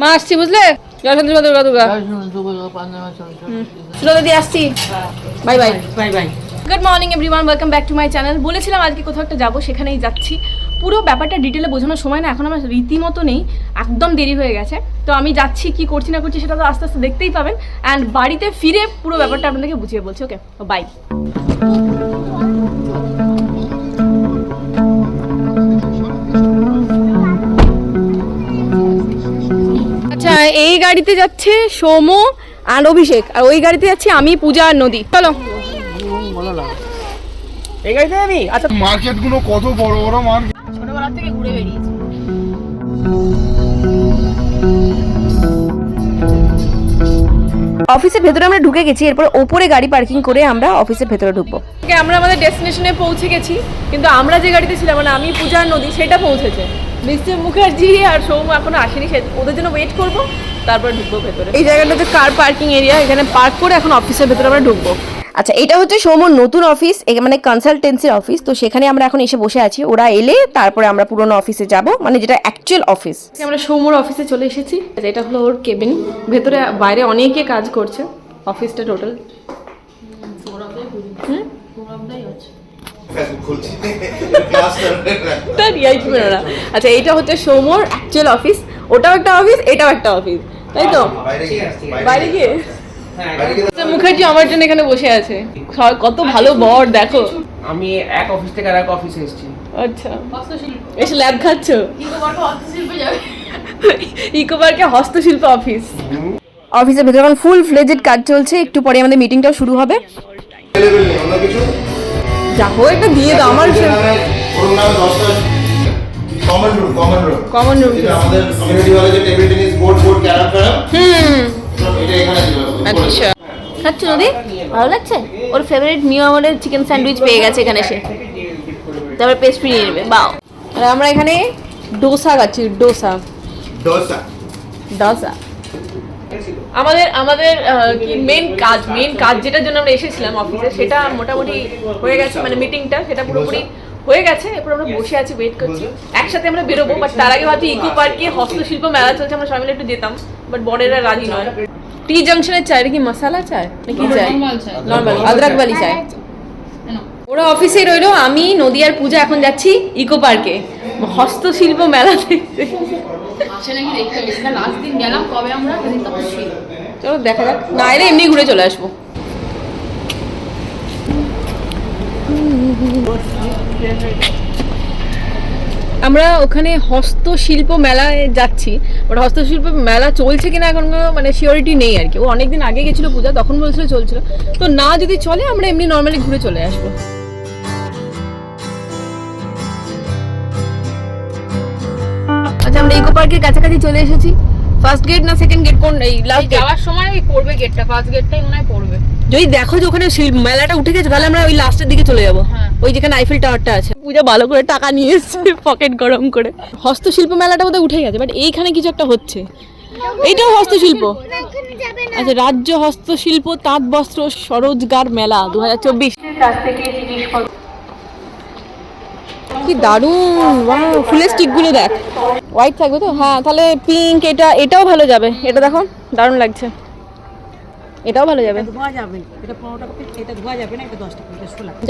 মা আসছি বুঝলে? জয় সন্তোষ মা দুর্গা দুর্গা সুরতা দিয়ে আসছি। Bye bye. Bye bye good morning everyone welcome back to my channel বলেছিলাম আজকে কোথাও একটা যাব সেখানেই যাচ্ছি। পুরো ব্যাপারটা ডিটেলে বোঝানোর সময় না এখন আমার রীতিমতো নেই। একদম দেরি হয়ে গেছে। তো আমি যাচ্ছি কি করছি না করছি সেটা তো আস্তে আস্তে দেখতেই পাবেন। অ্যান্ড বাড়িতে ফিরে পুরো ব্যাপারটা আপনাদেরকে বুঝিয়ে বলছি ওকে বাই এই গাড়িতে যাচ্ছে সৌম আর অভিষেক। আর ওই গাড়িতে যাচ্ছি আমি পূজা আর নদী। চলো। এই গাড়িতে যাবি? আচ্ছা। মার্কেটগুলো কত বড় বড় মার্কেট? ছোটবেলা থেকে ঘুরে বেরিয়েছি অফিসের ভেতরে আমরা ঢুকে গেছি এরপর ওপরে গাড়ি পার্কিং করে আমরা অফিসের ভেতরে ঢুকবো। আমরা আমাদের ডেস্টিনেশনে পৌঁছে গেছি কিন্তু আমরা যে গাড়িতে ছিলাম মানে আমি পূজার নদী সেটা পৌঁছেছে। মিস্টার মুখার্জি আর সৌম এখনও আসেনি সে ওদের জন্য ওয়েট করব তারপর ঢুকবো ভেতরে। এই জায়গাটা হচ্ছে কার পার্কিং এরিয়া এখানে পার্ক করে এখন অফিসের ভেতরে আমরা ঢুকবো। আচ্ছা এটা হচ্ছে সৌমর নতুন অফিস এ- মানে কনসালটেন্সির অফিস তো সেখানে আমরা এখন এসে বসে আছি। ওরা এলে তারপরে আমরা পুরোনো অফিসে যাব মানে যেটা অ্যাকচুয়াল অফিস আমরা সৌমর অফিসে চলে এসেছি। এটা হলো ওর কেবিন ভেতরে বাইরে অনেকে কাজ করছে অফিসটা টোটাল তার রিয়াইট মেরো না আচ্ছা এইটা হচ্ছে সৌমর অ্যাকচুয়াল অফিস ওটাও একটা অফিস এটাও একটা অফিস তাই তো? বাইরে গিয়ে আচ্ছা, মুখার্জি আমার জন্য এখানে বসে আছে। কত ভালো বর দেখো। আমি এক অফিস থেকে আর এক অফিসে এসেছি। আচ্ছা। এসে ল্যাব খাচ্ছ? ইকো পার্কে হস্তশিল্প অফিস অফিসের ভেতরে এখন ফুল ফ্লেজেড কাজ চলছে। একটু পরে আমাদের মিটিংটাও শুরু হবে। যা হোক একটা দিয়ে দাও আমার common room common room common room আমাদের কমিউনিটি হলে যে table tennis board board carrom ফ্যারাম হুম এটা এখানে আচ্ছা। খাচ্ছ নদী? ভালো লাগছে? ওর ফেভারিট মিও আমাদের চিকেন স্যান্ডউইচ পেয়ে গেছে এখানে এসে তারপরে পেস্ট্রি নিয়ে নেবে বাও আর আমরা এখানে ডোসা খাচ্ছি ডোসা। দোসা ডোসা। আমাদের আমাদের কি মেন কাজ মেন কাজ যেটার জন্য আমরা এসেছিলাম অফিসে সেটা মোটামুটি হয়ে গেছে মানে মিটিংটা সেটা পুরোপুরি হয়ে গেছে এরপর আমরা বসে আছি ওয়েট করছি। একসাথে আমরা বেরোবো বাট তার আগে ভাবছি ইকো পার্কে হস্তশিল্প মেলা চলছে আমরা সবাই মিলে একটু যেতাম বাট বড়েরা রাজি নয়। টি জাংশনের চায় কি মশালা চায়? নাকি চায়? নর্মাল আদরাক বালি চায়। ওরা অফিসে রইল আমি নদিয়ার পূজা এখন যাচ্ছি ইকো পার্কে হস্তশিল্প মেলা দেখতে। ছিল চলো দেখা যাক। না এলে এমনি ঘুরে চলে আসব। আমরা ওখানে হস্তশিল্প মেলায় যাচ্ছি। ওটা হস্তশিল্প মেলা চলছে কিনা এখন মানে সিওরিটি নেই আর কি। ও অনেকদিন আগে গেছিল পূজা তখন বলছিল চলছিল। তো না যদি চলে আমরা এমনি নর্মালি ঘুরে চলে আসব। আমরা ইকো পার্কের কাছাকাছি চলে এসেছি। ফার্স্ট গেট না সেকেন্ড গেট কোন এই লাস্ট গেট যাওয়ার সময় ওই পড়বে গেটটা ফার্স্ট গেটটাই মনে হয় পড়বে। যদি দেখো যে ওখানে মেলাটা উঠে গেছে তাহলে আমরা ওই লাস্টের দিকে চলে যাব। হ্যাঁ। ওই যেখানে আইফেল টাওয়ারটা আছে। পূজা ভালো করে টাকা নিয়ে এসছে পকেট গরম করে। হস্তশিল্প মেলাটা বোধহয় উঠে গেছে বাট এইখানে কিছু একটা হচ্ছে। এইটাও হস্তশিল্প। আচ্ছা রাজ্য হস্তশিল্প তাঁত বস্ত্র স্বরোজগার মেলা দু হাজার চব্বিশ কি দারুণ ফুলের স্টিকগুলো দেখ। হোয়াইট থাকবে তো? হ্যাঁ তাহলে পিঙ্ক এটা এটাও ভালো যাবে। এটা দেখো দারুণ লাগছে। এটাও ভালো যাবে।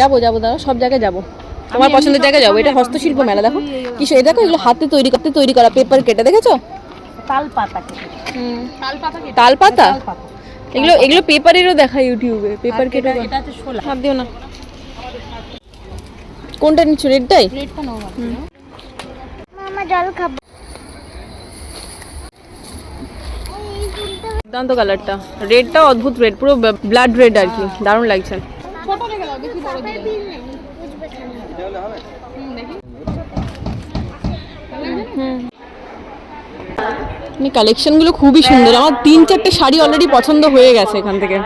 যাবে যাবে দাদা সব জায়গায় যাব। তোমার পছন্দের জায়গায় যাব। এটা হস্তশিল্প মেলা দেখো। কিছু এই দেখো এগুলো হাতে তৈরি করতে তৈরি করা পেপার কেটে দেখেছ? তাল পাতা তাল এগুলো এগুলো পেপারেরও দেখা ইউটিউবে পেপার কেটে হাত দিও না। কোনটা নিচ্ছ রেডটাই নাও দুর্দান্ত কালারটা রেডটাও অদ্ভুত রেড পুরো ব্লাড রেড আর কি। দারুণ লাগছে। কালেকশনগুলো খুবই সুন্দর। আমার তিন চারটে শাড়ি অলরেডি পছন্দ হয়ে গেছে এখান থেকে।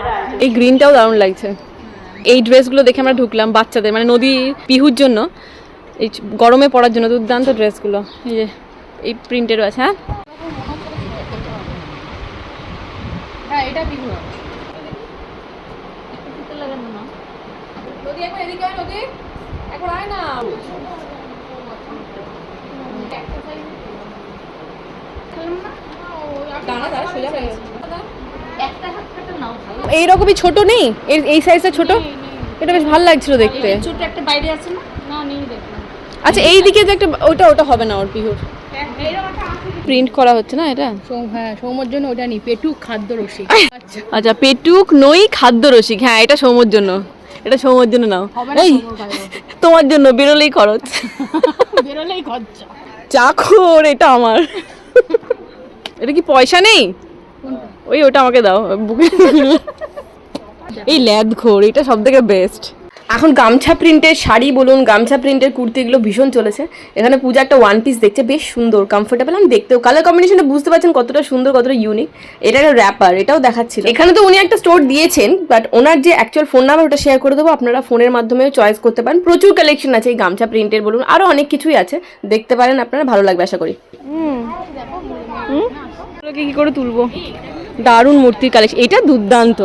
এই গ্রিনটাও দারুণ লাগছে। এই ড্রেসগুলো দেখে আমরা ঢুকলাম বাচ্চাদের মানে নদী পিহুর জন্য। এই গরমে পড়ার জন্য দুর্দান্ত ড্রেসগুলো। এই যে এই প্রিন্টেরও আছে হ্যাঁ? হ্যাঁ একটা ভালো এইরকমই ছোট নেই? এর এই সাইজটা ছোট? এটা বেশ ভালো লাগছিল দেখতে। ছোট একটা বাইরে আছে না? না নেই দেখলাম। আচ্ছা এই দিকে যে একটা ওটা ওটা হবে না ওর পিহুর? প্রিন্ট করা হচ্ছে না এটা? হ্যাঁ সৌমর জন্য ওটা নি পেটু খাদ্য রসিক। আচ্ছা আচ্ছা পেটুক নই খাদ্য রসিক। হ্যাঁ এটা সৌমর জন্য। এটা সৌমর জন্য নাও। হবে এই তোমার জন্য বেরোলেই খরচ। বেরোলেই খরচা। চাখর এটা আমার। এটা কি পয়সা নেই? ওই ওটা আমাকে দাও বুকে এই ল্যাদ ঘোর এটা সব থেকে বেস্ট এখন গামছা প্রিন্টের শাড়ি বলুন গামছা প্রিন্টের কুর্তিগুলো ভীষণ চলেছে। এখানে পূজা একটা ওয়ান পিস দেখছে বেশ সুন্দর কমফোর্টেবল আমি দেখতেও কালার কম্বিনেশনটা বুঝতে পারছেন কতটা সুন্দর কতটা ইউনিক এটা একটা র্যাপার এটাও দেখাচ্ছিল। এখানে তো উনি একটা স্টোর দিয়েছেন বাট ওনার যে অ্যাকচুয়াল ফোন নাম্বার ওটা শেয়ার করে দেবো। আপনারা ফোনের মাধ্যমেও চয়েস করতে পারেন। প্রচুর কালেকশন আছে এই গামছা প্রিন্টের বলুন আরও অনেক কিছুই আছে। দেখতে পারেন আপনারা ভালো লাগবে আশা করি। কি করে তুলবো? দারুণ মূর্তির কালেকশন এটা দুর্দান্ত।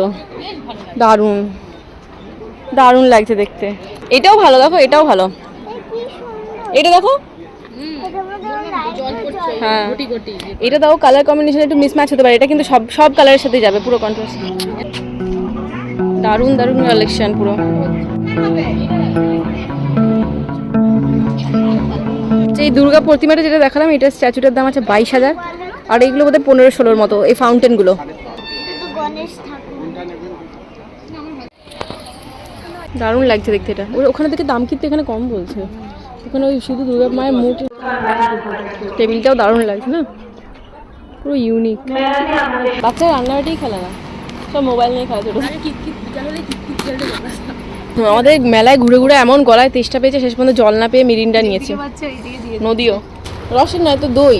দারুণ। দারুণ লাগছে দেখতে। এটাও ভালো, দেখো, এটাও ভালো। এটা দেখো। হ্যাঁ। এটা দাও কালার কম্বিনেশন একটু মিসম্যাচ হতে পারে। এটা কিন্তু সব সব কালারের সাথে যাবে, পুরো কন্ট্রাস্ট দারুণ দারুণ কালেকশন পুরো। যে দুর্গা প্রতিমাটা যেটা দেখালাম এটা স্ট্যাচুটার দাম আছে বাইশ হাজার। আর এইগুলো বোধহয় পনেরো ষোলোর মতো, এই ফাউন্টেনগুলো দারুণ লাগছে দেখতে এটা। ওখানে থেকে দাম কিন্তু এখানে কম বলছে। ওখানে ওই শুধু দুর্গা মায়ের মুখ টেবিলটাও দারুণ লাগছে না? পুরো ইউনিক বাচ্চা রান্নাবাটিই খেলে না। সব মোবাইল নিয়ে খেলা ছোটো। আমাদের মেলায় ঘুরে ঘুরে এমন গলায় তেষ্টা পেয়েছে, শেষ পর্যন্ত জল না পেয়ে মিরিন্ডা নিয়েছে। নদীও। রসের নয় তো দই।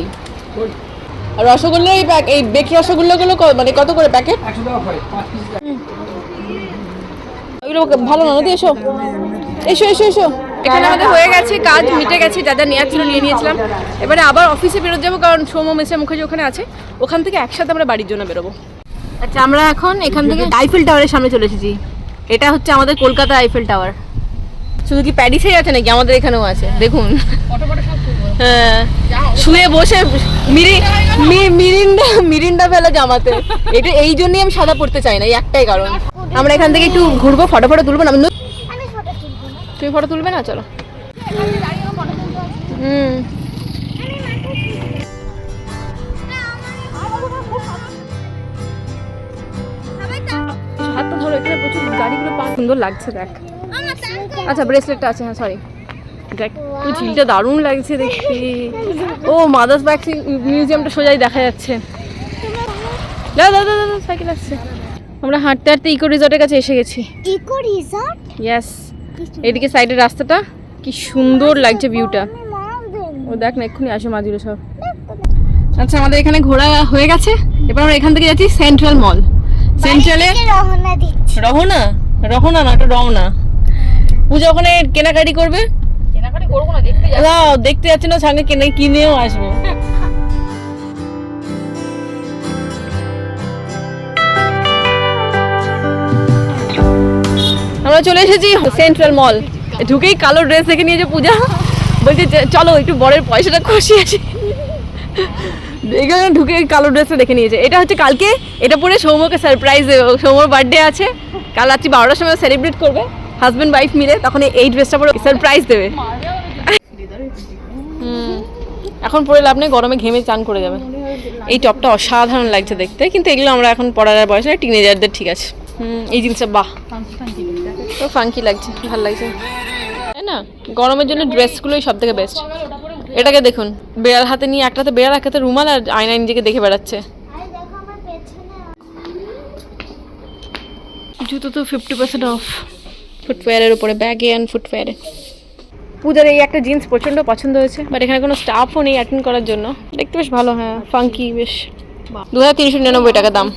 আর রসগোল্লা এই প্যাক এই বেকি রসগোল্লাগুলো ক- মানে কত করে প্যাকেট ওইগুলো ভালো না নদী এসো। এসো এসো এসো। এখানে আমাদের হয়ে গেছে কাজ মিটে গেছে যা যা নেওয়ার ছিল নিয়ে নিয়েছিলাম। এবারে আবার অফিসে বেরোতে যাব কারণ সৌম মেসে মুখার্জি ওখানে আছে। ওখান থেকে একসাথে আমরা বাড়ির জন্য বেরোবো। আচ্ছা আমরা এখন এখান থেকে আইফেল টাওয়ারের সামনে চলে এসেছি। এটা হচ্ছে আমাদের কলকাতা আইফেল টাওয়ার শুধু কি প্যারিসেই আছে নাকি? আমাদের এখানেও আছে। দেখুন। হ্যাঁ। শুয়ে বসে মিরিন্ডা মিরিন্ডা ফেলা জামাতে। এটা এই জন্যই আমি সাদা পড়তে চাই না, এই একটাই কারণ। আমরা এখান থেকে একটু ঘুরবো, ফটো ফটো তুলবো না তুমি ফটো তুলবে না? চলো। হুম। প্রচুর গাড়িগুলো সুন্দর লাগছে, দেখ। আচ্ছা ব্রেসলেটটা আছে হ্যাঁ সরি দেখ। ওই ঝিলটা দারুণ লাগছে দেখতে। ও মাদার্স ব্যাগ মিউজিয়ামটা সোজাই দেখা যাচ্ছে। দাদা দাদা দাদা সাইকেল আসছে। আমরা হাঁটতে হাঁটতে ইকো রিসর্টের কাছে এসে গেছি। Eco resort? ইয়াস এদিকে সাইডের রাস্তাটা কি সুন্দর লাগছে ভিউটা ও দেখ না এক্ষুনি আসে মাঝিরে সব। আচ্ছা আমাদের এখানে ঘোরা হয়ে গেছে। এবার আমরা এখান থেকে যাচ্ছি সেন্ট্রাল মল সেন্ট্রালে রহনা রহনা রহনা না ওটা রওনা। পূজা ওখানে কেনাকাটি করবে? করব না, দেখতে না দেখতে যাচ্ছে না, সঙ্গে কিনে কিনেও আসব। আমরা চলে এসেছি সেন্ট্রাল মল। ঢুকেই কালো ড্রেস দেখে নিয়েছে পূজা। বলছে চলো, একটু বরের পয়সাটা খুশি আসি। এখানে ঢুকে কালো ড্রেসটা দেখে নিয়েছে। এটা হচ্ছে কালকে, এটা পরে সৌম্যকে সারপ্রাইজ দেবে সৌম্যর বার্থডে আছে। কাল রাত্রি বারোটার সময় সেলিব্রেট করবে। হাজব্যান্ড ওয়াইফ মিলে তখন এই ড্রেসটা পরে সারপ্রাইজ দেবে। এখন পরে লাভ নেই, গরমে ঘেমে চান করে যাবে। এই টপটা অসাধারণ লাগছে দেখতে, কিন্তু এগুলো আমরা এখন পড়ার বয়স নয় টিনেজারদের ঠিক আছে। হুম, এই জিনিসটা বাহ। তো ফাঙ্কি লাগছে ভালো লাগছে। তাই না? গরমের জন্য ড্রেসগুলোই সব থেকে বেস্ট এটাকে দেখুন বেড়াল হাতে নিয়ে একটাতে বেড়াল একটাতে রুমাল আর আয়নায় নিজেকে দেখে বেড়াচ্ছে। জুতো তো ফিফটি পার্সেন্ট অফ ফুটওয়্যারের উপরে ব্যাগে অ্যান্ড ফুটওয়্যারে পূজার এই একটা জিন্স প্রচণ্ড পছন্দ হয়েছে বাট এখানে কোনো স্টাফও নেই অ্যাটেন্ড করার জন্য। দেখতে বেশ ভালো হ্যাঁ ফাঙ্কি বেশ। দু হাজার তিনশো নিরানব্বই টাকা দাম।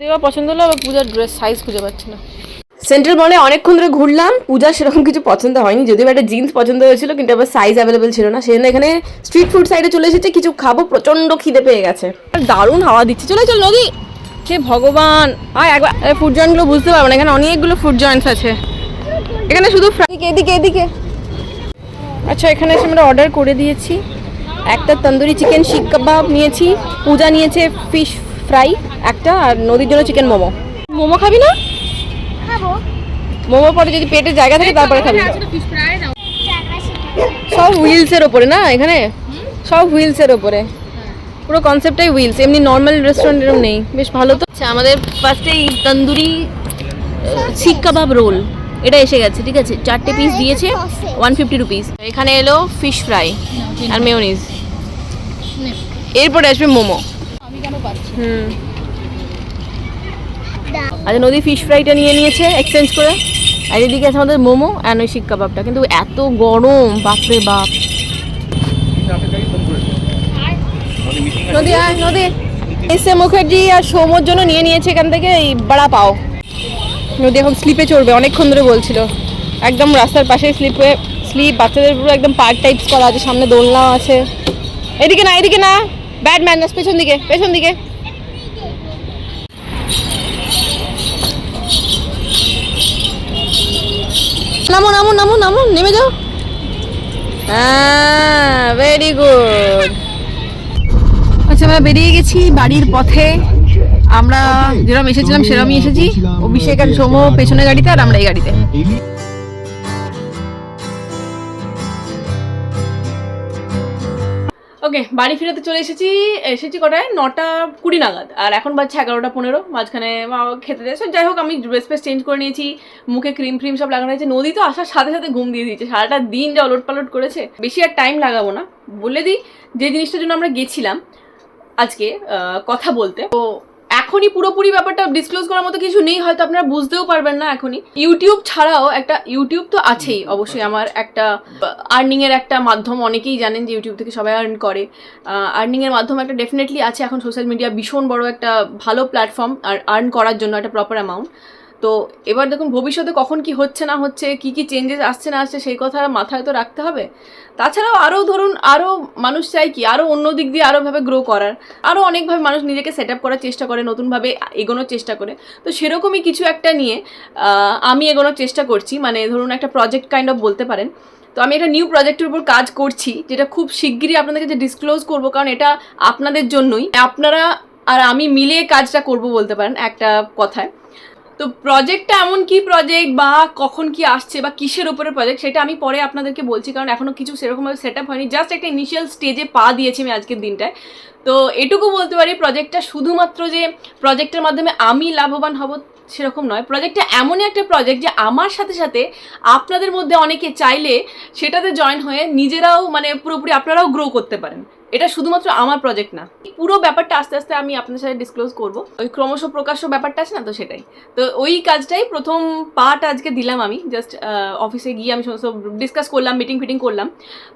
দেওয়া পছন্দ হলো, আবার পূজার ড্রেস সাইজ খুঁজে পাচ্ছি না। সেন্ট্রাল মলে অনেকক্ষণ ধরে ঘুরলাম পূজার সেরকম কিছু পছন্দ হয়নি, যদিও একটা জিন্স পছন্দ হয়েছিল, কিন্তু আবার সাইজ অ্যাভেলেবেল ছিল না। সেজন্য এখানে স্ট্রিট ফুড সাইডে চলে এসেছে, কিছু খাব, প্রচণ্ড খিদে পেয়ে গেছে। আর দারুণ হাওয়া দিচ্ছে। চলে চল, নদী! হে ভগবান! আয়, একবার ফুড জয়েন্টগুলো বুঝতে পারব না, এখানে অনেকগুলো ফুড জয়েন্টস আছে। এখানে শুধু এদিকে এদিকে। আচ্ছা এখানে এসে আমরা অর্ডার করে দিয়েছি। একটা তন্দুরি চিকেন শিক কাবাব নিয়েছি পূজা নিয়েছে ফিশ ফ্রাই একটা আর নদীর জন্য চিকেন মোমো। মোমো খাবি না? খাব। মোমো পরে যদি পেটে জায়গা থাকে তারপরে খাবি। সব হুইলসের ওপরে না এখানে? সব হুইলসের ওপরে। পুরো কনসেপ্টটাই হুইলস এমনি নর্মাল রেস্টুরেন্ট এরকম নেই। বেশ ভালো তো। আচ্ছা আমাদের ফার্স্টে এই তন্দুরি শিক কাবাব রোল এটা এসে গেছে ঠিক আছে? চারটে পিস দিয়েছে ওয়ান ফিফটি রুপিস এখানে এলো ফিশ ফ্রাই আর মেয়োনিজ এরপরে আসবে মোমো। হুম। আচ্ছা নদী ফিশ ফ্রাইটা নিয়ে নিয়েছে এক্সচেঞ্জ করে। আর এদিকে আছে আমাদের মোমো অ্যান্ড ওই শিক কাবাবটা। কিন্তু এত গরম বাপরে বাপ। নদী আয় নদী। এস এ মুখার্জি আর সৌমর জন্য নিয়ে নিয়েছে এখান থেকে এই বড়া পাও। নদী এখন স্লিপে চড়বে, অনেকক্ষণ ধরে বলছিল। একদম রাস্তার পাশে স্লিপে, স্লিপ, বাচ্চাদের পুরো একদম পার্ক টাইপস করা আছে, সামনে দোলনা আছে। এদিকে না এদিকে না ব্যাড ম্যানার্স পেছন দিকে পেছন দিকে। নামো নামো নামো নামো, নেমে যাও। হ্যাঁ ভেরি গুড আচ্ছা আমরা বেরিয়ে গেছি বাড়ির পথে। আমরা যেরকম এসেছিলাম সেরকমই এসেছি। অভিষেক আর সোম পেছনে গাড়িতে আর আমরা এই গাড়িতে। ওকে বাড়ি ফিরেতে চলে এসেছি। এসেছি কটায়? নটা কুড়ি নাগাদ। আর এখন বাজছে এগারোটা পনেরো। মাঝখানে খেতে দেয়। যাই হোক, আমি ড্রেস ফ্রেস চেঞ্জ করে নিয়েছি। মুখে ক্রিম ফ্রিম সব লাগানো হয়েছে। নদী তো আসার সাথে সাথে ঘুম দিয়ে দিয়েছে। সারাটা দিন যা ওলট পালট করেছে। বেশি আর টাইম লাগাবো না। বলে দিই, যে জিনিসটার জন্য আমরা গেছিলাম আজকে কথা বলতে, তো এখনই পুরোপুরি ব্যাপারটা ডিসক্লোজ করার মতো কিছু নেই, হয়তো আপনারা বুঝতেও পারবেন না এখনই। ইউটিউব ছাড়াও একটা ইউটিউব তো আছেই অবশ্যই আমার একটা আর্নিং এর একটা মাধ্যম, অনেকেই জানেন যে ইউটিউব থেকে সবাই আর্ন করে। আর্নিং এর মাধ্যম একটা ডেফিনেটলি আছে, এখন সোশ্যাল মিডিয়া ভীষণ বড় একটা ভালো প্ল্যাটফর্ম আর আর্ন করার জন্য একটা প্রপার অ্যামাউন্ট তো এবার দেখুন ভবিষ্যতে কখন কি হচ্ছে না হচ্ছে, কি কি চেঞ্জেস আসছে না আসছে, সেই কথা মাথায় তো রাখতে হবে। তাছাড়াও আরও ধরুন আরও মানুষ চাই কি আরও অন্য দিক দিয়ে আরোভাবে গ্রো করার আরও অনেকভাবে মানুষ নিজেকে সেট আপ করার চেষ্টা করে নতুনভাবে এগোনোর চেষ্টা করে। তো সেরকমই কিছু একটা নিয়ে আমি এগোনোর চেষ্টা করছি মানে ধরুন একটা প্রজেক্ট কাইন্ড অফ বলতে পারেন। তো আমি একটা নিউ প্রজেক্টের উপর কাজ করছি, যেটা খুব শিগগিরই আপনাদের কাছে ডিসক্লোজ করব, কারণ এটা আপনাদের জন্যই। আপনারা আর আমি মিলে কাজটা করব বলতে পারেন একটা কথায়। তো প্রজেক্টটা এমন কি প্রজেক্ট বা কখন কি আসছে বা কিসের উপরে প্রজেক্ট সেটা আমি পরে আপনাদেরকে বলছি, কারণ এখনও কিছু সেরকমভাবে সেট আপ হয়নি। জাস্ট একটা ইনিশিয়াল স্টেজে পা দিয়েছি আমি আজকের দিনটায়। তো এটুকু বলতে পারি প্রজেক্টটা শুধুমাত্র যে প্রজেক্টের মাধ্যমে আমি লাভবান হব সেরকম নয়। প্রজেক্টটা এমনই একটা প্রজেক্ট যে আমার সাথে সাথে আপনাদের মধ্যে অনেকে চাইলে সেটাতে জয়েন হয়ে নিজেরাও মানে পুরোপুরি আপনারাও গ্রো করতে পারেন। এটা শুধুমাত্র আমার প্রজেক্ট না। পুরো ব্যাপারটা আস্তে আস্তে আমি আপনার সাথে ডিসক্লোজ করব। ওই ক্রমশ প্রকাশ্য ব্যাপারটা আছে না তো সেটাই। তো ওই কাজটাই প্রথম পার্ট আজকে দিলাম আমি। জাস্ট অফিসে গিয়ে আমি সমস্ত ডিসকাস করলাম মিটিং ফিটিং করলাম।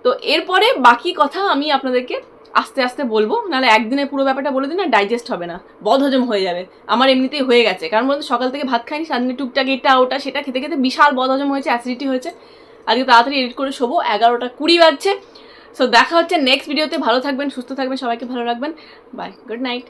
তো এরপরে বাকি কথা আমি আপনাদেরকে আস্তে আস্তে বলব। নাহলে একদিনে পুরো ব্যাপারটা বলে দিন না ডাইজেস্ট হবে না। বদহজম হয়ে যাবে। আমার এমনিতেই হয়ে গেছে। কারণ বলতে সকাল থেকে ভাত খাইনি সারাদিনে টুকটাক এটা ওটা সেটা খেতে খেতে বিশাল বদহজম হয়েছে অ্যাসিডিটি হয়েছে। আজকে তাড়াতাড়ি এডিট করে শোবো। এগারোটা কুড়ি বাজছে। সো দেখা হচ্ছে নেক্সট ভিডিওতে ভালো থাকবেন, সুস্থ থাকবেন, সবাইকে ভালো রাখবেন। Bye good night